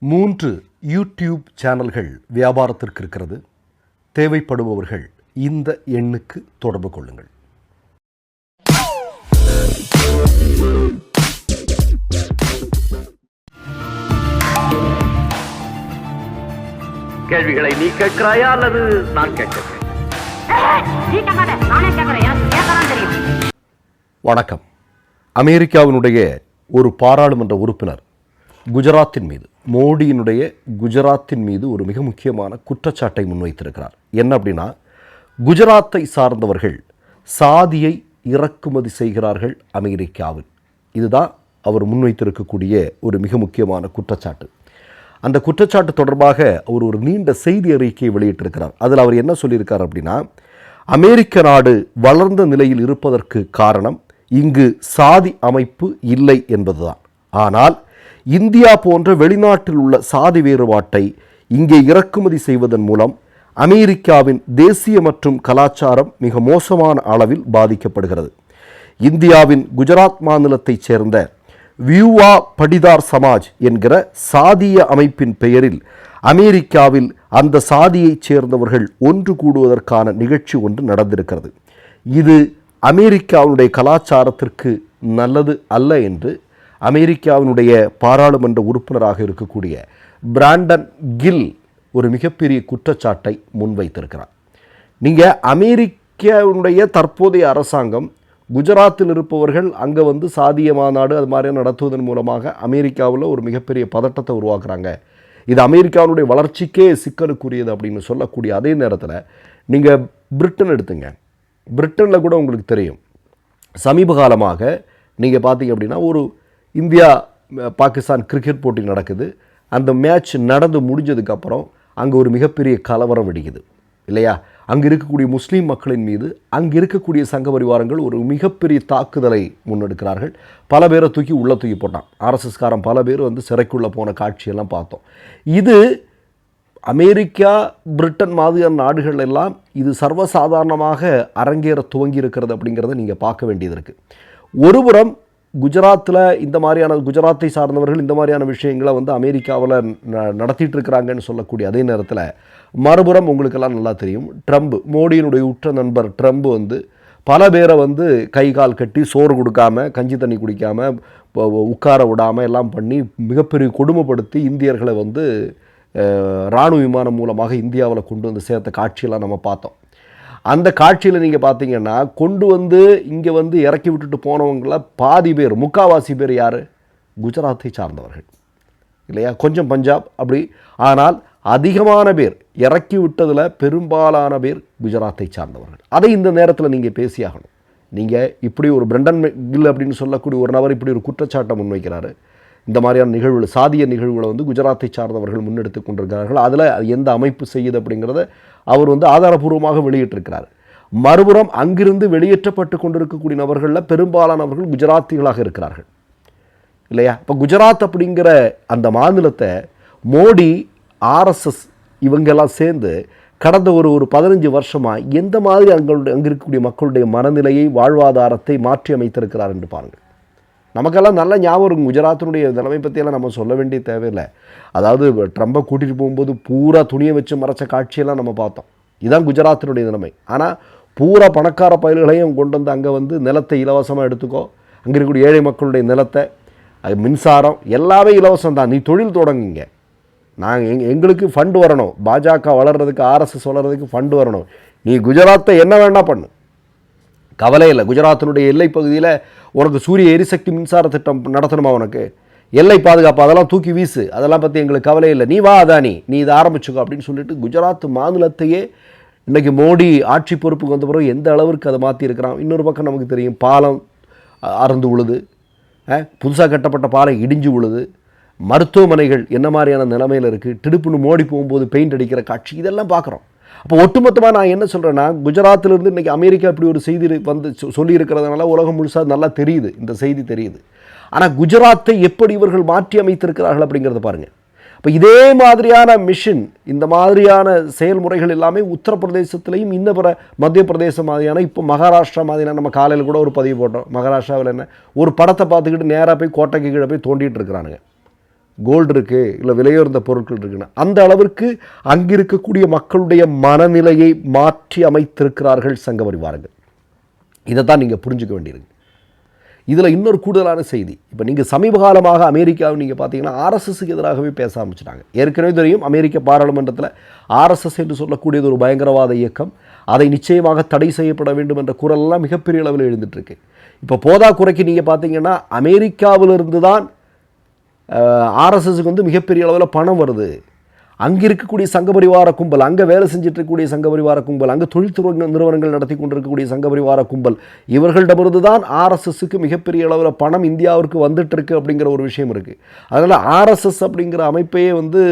மூன்று யூடியூப் சேனல்கள் வியாபாரத்திற்கு இருக்கிறது. தேவைப்படுபவர்கள் இந்த எண்ணுக்கு தொடர்பு கொள்ளுங்கள். கேள்விகளை நீ கேட்கிறாயா அல்லது நான் கேட்கிறேன். வணக்கம். அமெரிக்காவினுடைய ஒரு பாராளுமன்ற உறுப்பினர் குஜராத்தின் மீது மோடியினுடைய குஜராத்தின் மீது ஒரு மிக முக்கியமான குற்றச்சாட்டை முன்வைத்திருக்கிறார். என்ன அப்படின்னா குஜராத்தை சார்ந்தவர்கள் சாதியை இறக்குமதி செய்கிறார்கள் அமெரிக்காவில். இதுதான் அவர் முன்வைத்திருக்கக்கூடிய ஒரு மிக முக்கியமான குற்றச்சாட்டு. அந்த குற்றச்சாட்டு தொடர்பாக அவர் ஒரு நீண்ட செய்தி அறிக்கையை வெளியிட்டிருக்கிறார். அதில் அவர் என்ன சொல்லியிருக்கார் அப்படின்னா அமெரிக்க நாடு வளர்ந்த நிலையில் இருப்பதற்கு காரணம் இங்கு சாதி அமைப்பு இல்லை என்பதுதான். ஆனால் இந்தியா போன்ற வெளிநாட்டில் உள்ள சாதி வேறுபாட்டை இங்கே இறக்குமதி செய்வதன் மூலம் அமெரிக்காவின் தேசிய மற்றும் கலாச்சாரம் மிக மோசமான அளவில் பாதிக்கப்படுகிறது. இந்தியாவின் குஜராத் மாநிலத்தைச் சேர்ந்த வியூவா படிதார் சமாஜ் என்கிற சாதிய அமைப்பின் பெயரில் அமெரிக்காவில் அந்த சாதியைச் சேர்ந்தவர்கள் ஒன்று கூடுவதற்கான நிகழ்ச்சி ஒன்று நடந்திருக்கிறது. இது அமெரிக்காவினுடைய கலாச்சாரத்திற்கு நல்லது அல்ல என்று அமெரிக்காவினுடைய பாராளுமன்ற உறுப்பினராக இருக்கக்கூடிய பிராண்டன் கில் ஒரு மிகப்பெரிய குற்றச்சாட்டை முன்வைத்திருக்கிறார். நீங்கள் அமெரிக்காவுடைய தற்போதைய அரசாங்கம் குஜராத்தில் இருப்பவர்கள் அங்கே வந்து சாதிய மாநாடு அது மாதிரி நடத்துவதன் மூலமாக அமெரிக்காவில் ஒரு மிகப்பெரிய பதட்டத்தை உருவாக்குறாங்க. இது அமெரிக்காவுடைய வளர்ச்சிக்கே சிக்கலுக்குரியது அப்படின்னு சொல்லக்கூடிய அதே நேரத்தில் நீங்கள் பிரிட்டன் எடுத்துங்க. பிரிட்டனில் கூட உங்களுக்கு தெரியும். சமீப காலமாக நீங்கள் பார்த்தீங்க அப்படின்னா ஒரு இந்தியா பாகிஸ்தான் கிரிக்கெட் போட்டி நடக்குது. அந்த மேட்ச் நடந்து முடிஞ்சதுக்கப்புறம் அங்கே ஒரு மிகப்பெரிய கலவரம் வெடிக்குது. இல்லையா? அங்கே இருக்கக்கூடிய முஸ்லீம் மக்களின் மீது அங்கே இருக்கக்கூடிய சங்க பரிவாரங்கள் ஒரு மிகப்பெரிய தாக்குதலை முன்னெடுக்கிறார்கள். பல பேரை தூக்கி உள்ளே தூக்கி போட்டான். ஆர்எஸ்எஸ்காரன் பல பேர் வந்து சிறைக்குள்ளே போன காட்சியெல்லாம் பார்த்தோம். இது அமெரிக்கா பிரிட்டன் மாதிரியான நாடுகள் எல்லாம் இது சர்வசாதாரணமாக அரங்கேற துவங்கி இருக்கிறது அப்படிங்கிறத நீங்கள் பார்க்க வேண்டியது இருக்குது ஒருபுறம் குஜராத்தில் இந்த மாதிரியான குஜராத்தை சார்ந்தவர்கள் இந்த மாதிரியான விஷயங்களை வந்து அமெரிக்காவில் ந- நடத்திட்டு இருக்கிறாங்கன்னு சொல்லக்கூடிய அதே நேரத்தில் மறுபுறம் உங்களுக்கெல்லாம் நல்லா தெரியும். ட்ரம்ப் மோடியினுடைய உற்ற நண்பர் ட்ரம்ப் வந்து பல பேரை வந்து கை கால் கட்டி சோறு கொடுக்காம கஞ்சி தண்ணி குடிக்காமல் உட்கார விடாமல் எல்லாம் பண்ணி மிகப்பெரிய கொடுமைப்படுத்தி இந்தியர்களை வந்து இராணுவ விமானம் மூலமாக இந்தியாவில் கொண்டு வந்து சேர்த்த காட்சியெல்லாம் நம்ம பார்த்தோம். அந்த காட்சியில் நீங்கள் பார்த்தீங்கன்னா கொண்டு வந்து இங்கே வந்து இறக்கி விட்டுட்டு போனவங்கள பாதி பேர் முக்காவாசி பேர் யார்? குஜராத்தை சார்ந்தவர்கள். இல்லையா? கொஞ்சம் பஞ்சாப் அப்படி. ஆனால் அதிகமான பேர் இறக்கி விட்டதில் பெரும்பாலான பேர் குஜராத்தை சார்ந்தவர்கள். அதை இந்த நேரத்தில் நீங்கள் பேசியாகணும். நீங்கள் இப்படி ஒரு பிரண்டன் கில் அப்படின்னு சொல்லக்கூடிய ஒரு நபர் இப்படி ஒரு குற்றச்சாட்டை முன்வைக்கிறாரு. இந்த மாதிரியான நிகழ்வுகள் சாதிய நிகழ்வுகளை வந்து குஜராத்தை சார்ந்தவர்கள் முன்னெடுத்து கொண்டிருக்கிறார்கள். அதில் எந்த அமைப்பு செய்யுது அப்படிங்கிறத அவர் வந்து ஆதாரபூர்வமாக வெளியிட்டிருக்கிறார். மறுபுறம் அங்கிருந்து வெளியேற்றப்பட்டு கொண்டிருக்கக்கூடிய நபர்களில் பெரும்பாலானவர்கள் குஜராத்திகளாக இருக்கிறார்கள். இல்லையா? இப்போ குஜராத் அப்படிங்கிற அந்த மாநிலத்தை மோடி ஆர்எஸ்எஸ் இவங்கெல்லாம் சேர்ந்து கடந்த ஒரு ஒரு பதினஞ்சு வருஷமாக எந்த மாதிரி அங்களுடைய அங்கே இருக்கக்கூடிய மக்களுடைய மனநிலையை வாழ்வாதாரத்தை மாற்றி அமைத்திருக்கிறார் என்று பாருங்கள். நமக்கெல்லாம் நல்ல ஞாபகம் இருக்கும். குஜராத்தினுடைய நிலைமை பற்றியெல்லாம் நம்ம சொல்ல வேண்டிய தேவையில்லை. அதாவது ட்ரம்பை கூட்டிகிட்டு போகும்போது பூரா துணியை வச்சு மறைச்ச காட்சியெல்லாம் நம்ம பார்த்தோம். இதுதான் குஜராத்தினுடைய நிலைமை. ஆனால் பூரா பணக்கார பயல்களையும் கொண்டு வந்து அங்கே வந்து நிலத்தை இலவசமாக எடுத்துக்கோ. அங்கே இருக்கக்கூடிய ஏழை மக்களுடைய நிலத்தை அது மின்சாரம் எல்லாமே இலவசம் தான். நீ தொழில் தொடங்குங்க. நாங்கள் எங் எங்களுக்கு ஃபண்டு வரணும். பாஜக வளர்கிறதுக்கு ஆர்எஸ்எஸ் வளர்கிறதுக்கு ஃபண்டு வரணும். நீ குஜராத்தை என்ன வேணால் பண்ணு. கவலை இல்லை. குஜராத்தினுடைய எல்லை பகுதியில் உனக்கு சூரிய எரிசக்தி மின்சார திட்டம் நடத்தணுமா உனக்கு? எல்லை பாதுகாப்பு அதெல்லாம் தூக்கி வீசு. அதெல்லாம் பற்றி எங்களுக்கு கவலை இல்லை. நீ வா அதானி. நீ இதை ஆரம்பிச்சுக்கோ அப்படின்னு சொல்லிட்டு குஜராத் மாநிலத்தையே இன்றைக்கி மோடி ஆட்சி பொறுப்புக்கு வந்த பிறகு எந்த அளவிற்கு அதை மாற்றியிருக்கிறான் இன்னொரு பக்கம் நமக்கு தெரியும் பாலம் அறந்து அறுந்து உழுது புதுசாக கட்டப்பட்ட பாலம் இடிஞ்சு உழுது மருத்துவமனைகள் என்ன மாதிரியான நிலைமையில் இருக்குது திடுப்புன்னு மோடி போகும்போது பெயிண்ட் அடிக்கிற காட்சி இதெல்லாம் பார்க்குறோம். அப்போ ஒட்டுமொத்தமாக நான் என்ன சொல்கிறேன்னா குஜராத்திலிருந்து இன்றைக்கி அமெரிக்கா இப்படி ஒரு செய்தி வந்து சொ- சொல்லியிருக்கிறதுனால உலகம் முழுசாக நல்லா தெரியுது. இந்த செய்தி தெரியுது. ஆனால் குஜராத்தை எப்படி இவர்கள் மாற்றி அமைத்திருக்கிறார்கள் அப்படிங்கிறத பாருங்கள் இப்போ இதே மாதிரியான மிஷின் இந்த மாதிரியான செயல்முறைகள் எல்லாமே உத்தரப்பிரதேசத்துலேயும் இன்ன பிற மத்திய பிரதேசம் மாதிரியான இப்போ மகாராஷ்டிரா மாதிரியான நம்ம காலையில் கூட ஒரு பதிவு போட்டோம். மகாராஷ்டிராவில் என்ன? ஒரு படத்தை பார்த்துக்கிட்டு நேராக போய் கோட்டைக்கு கீழே போய் தோண்டிகிட்டு இருக்கிறானுங்க. கோல்டு இருக்குது இல்லை விலையுயர்ந்த பொருட்கள் இருக்குன்னு. அந்த அளவிற்கு அங்கே இருக்கக்கூடிய மக்களுடைய மனநிலையை மாற்றி அமைத்திருக்கிறார்கள் சங்க பரிவாரங்கள். இதை தான் நீங்கள் புரிஞ்சுக்க வேண்டியிருக்கு. இதில் இன்னொரு கூடுதலான செய்தி. இப்போ நீங்கள் சமீப காலமாக அமெரிக்காவை நீங்கள் பார்த்தீங்கன்னா ஆர்எஸ்எஸ்க்கு எதிராகவே பேச ஆரம்பிச்சிட்டாங்க. ஏற்கனவே தெரியும் அமெரிக்க பாராளுமன்றத்தில் ஆர்எஸ்எஸ் என்று சொல்லக்கூடியது ஒரு பயங்கரவாத இயக்கம். அதை நிச்சயமாக தடை செய்யப்பட வேண்டும் என்ற குரல்லாம் மிகப்பெரிய அளவில் எழுந்துட்டுருக்கு இப்போ போதா குறைக்கு நீங்கள் பார்த்தீங்கன்னா அமெரிக்காவிலிருந்து தான் ஆர்எஸ்எஸ்க்கு வந்து மிகப்பெரிய அளவில் பணம் வருது. அங்கே இருக்கக்கூடிய சங்க பரிவார கும்பல் அங்கே வேலை செஞ்சுட்டு இருக்கக்கூடிய சங்க பரிவார கும்பல் அங்கே தொழில்துறை நிறுவனங்கள் நடத்தி கொண்டிருக்கக்கூடிய சங்க பரிவார கும்பல் இவர்களிடமிருந்து தான் ஆர்எஸ்எஸ்க்கு மிகப்பெரிய அளவில் பணம் இந்தியாவிற்கு வந்துட்டுருக்கு அப்படிங்கிற ஒரு விஷயம் இருக்குது அதனால் ஆர்எஸ்எஸ் அப்படிங்கிற அமைப்பையே வந்து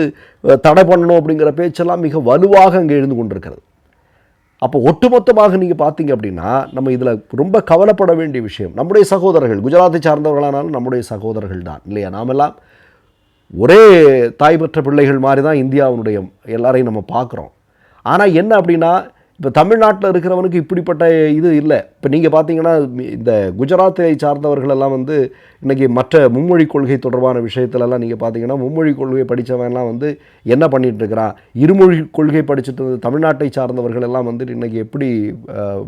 தடை பண்ணணும் அப்படிங்கிற பேச்செல்லாம் மிக வலுவாக அங்கே எழுந்து கொண்டிருக்கிறது. அப்போ ஒட்டுமொத்தமாக நீங்கள் பார்த்தீங்க அப்படின்னா நம்ம இதில் ரொம்ப கவலைப்பட வேண்டிய விஷயம் நம்முடைய சகோதரர்கள் குஜராத்தை சார்ந்தவர்களானாலும் நம்முடைய சகோதரர்கள் தான் இல்லையா? நாமெல்லாம் ஒரே தாய் பெற்ற பிள்ளைகள் மாதிரி தான் இந்தியாவினுடைய எல்லாரையும் நம்ம பார்க்குறோம். ஆனால் என்ன அப்படின்னா இப்போ தமிழ்நாட்டில் இருக்கிறவனுக்கு இப்படிப்பட்ட இது இல்லை. இப்போ நீங்கள் பார்த்தீங்கன்னா இந்த குஜராத்தை சார்ந்தவர்கள் எல்லாம் வந்து இன்றைக்கி மற்ற மும்மொழி கொள்கை தொடர்பான விஷயத்துலலாம் நீங்கள் பார்த்தீங்கன்னா மும்மொழி கொள்கை படித்தவன்லாம் வந்து என்ன பண்ணிட்டு இருக்கிறான் இருமொழி கொள்கை படிச்சுட்டு இருந்த தமிழ்நாட்டை சார்ந்தவர்கள் எல்லாம் வந்து இன்றைக்கி எப்படி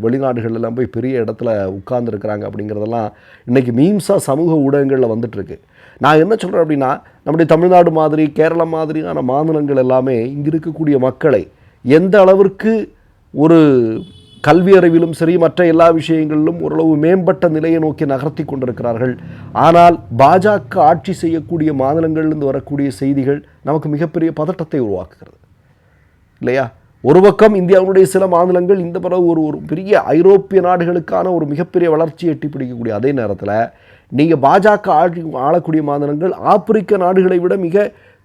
வெளிநாடுகளெல்லாம் போய் பெரிய இடத்துல உட்கார்ந்துருக்கிறாங்க அப்படிங்கிறதெல்லாம் இன்றைக்கி மீம்ஸாக சமூக ஊடகங்களில் வந்துட்டுருக்கு நான் என்ன சொல்கிறேன் அப்படின்னா நம்முடைய தமிழ்நாடு மாதிரி கேரளம் மாதிரியான மாநிலங்கள் எல்லாமே இங்கே இருக்கக்கூடிய மக்களை எந்த அளவிற்கு ஒரு கல்வி அறிவிலும் சரி மற்ற எல்லா விஷயங்களிலும் ஓரளவு மேம்பட்ட நிலையை நோக்கி நகர்த்தி கொண்டிருக்கிறார்கள். ஆனால் பாஜக ஆட்சி செய்யக்கூடிய மாநிலங்களிலிருந்து வரக்கூடிய செய்திகள் நமக்கு மிகப்பெரிய பதட்டத்தை உருவாக்குகிறது. இல்லையா? ஒரு பக்கம் இந்தியாவுடைய சில மாநிலங்கள் இந்த பிறகு ஒரு ஒரு பெரிய ஐரோப்பிய நாடுகளுக்கான ஒரு மிகப்பெரிய வளர்ச்சியை எட்டி பிடிக்கக்கூடிய அதே நேரத்தில் நீங்கள் பாஜக ஆட்சி ஆளக்கூடிய மாநிலங்கள் ஆப்பிரிக்க நாடுகளை விட மிக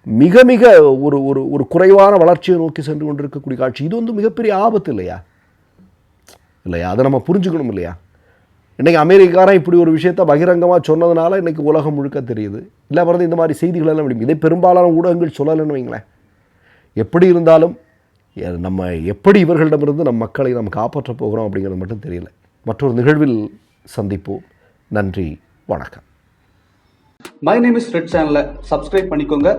மிக மிக ஒரு ஒரு ஒரு குறைவான வளர்ச்சியை நோக்கி சென்று கொண்டிருக்கக்கூடிய காட்சி. இது வந்து மிகப்பெரிய ஆபத்து இல்லையா? இல்லையா? அதை நம்ம புரிஞ்சுக்கணும் இல்லையா? இன்றைக்கி அமெரிக்காரன் இப்படி ஒரு விஷயத்தை பகிரங்கமாக சொன்னதுனால இன்றைக்கி உலகம் முழுக்க தெரியுது. இல்லை பிறகு இந்த மாதிரி செய்திகள் எல்லாம் விடும் இதை பெரும்பாலான ஊடகங்கள் சொல்லலைன்னு வைங்களேன். எப்படி இருந்தாலும் நம்ம எப்படி இவர்களிடமிருந்து நம் மக்களை நாம் காப்பாற்றப் போகிறோம் அப்படிங்கிறது மட்டும் தெரியல. மற்றொரு நிகழ்வில் சந்திப்போம். நன்றி. வணக்கம். மை நேம் இஸ் ரெட் சேனலை சப்ஸ்கிரைப் பண்ணிக்கோங்க.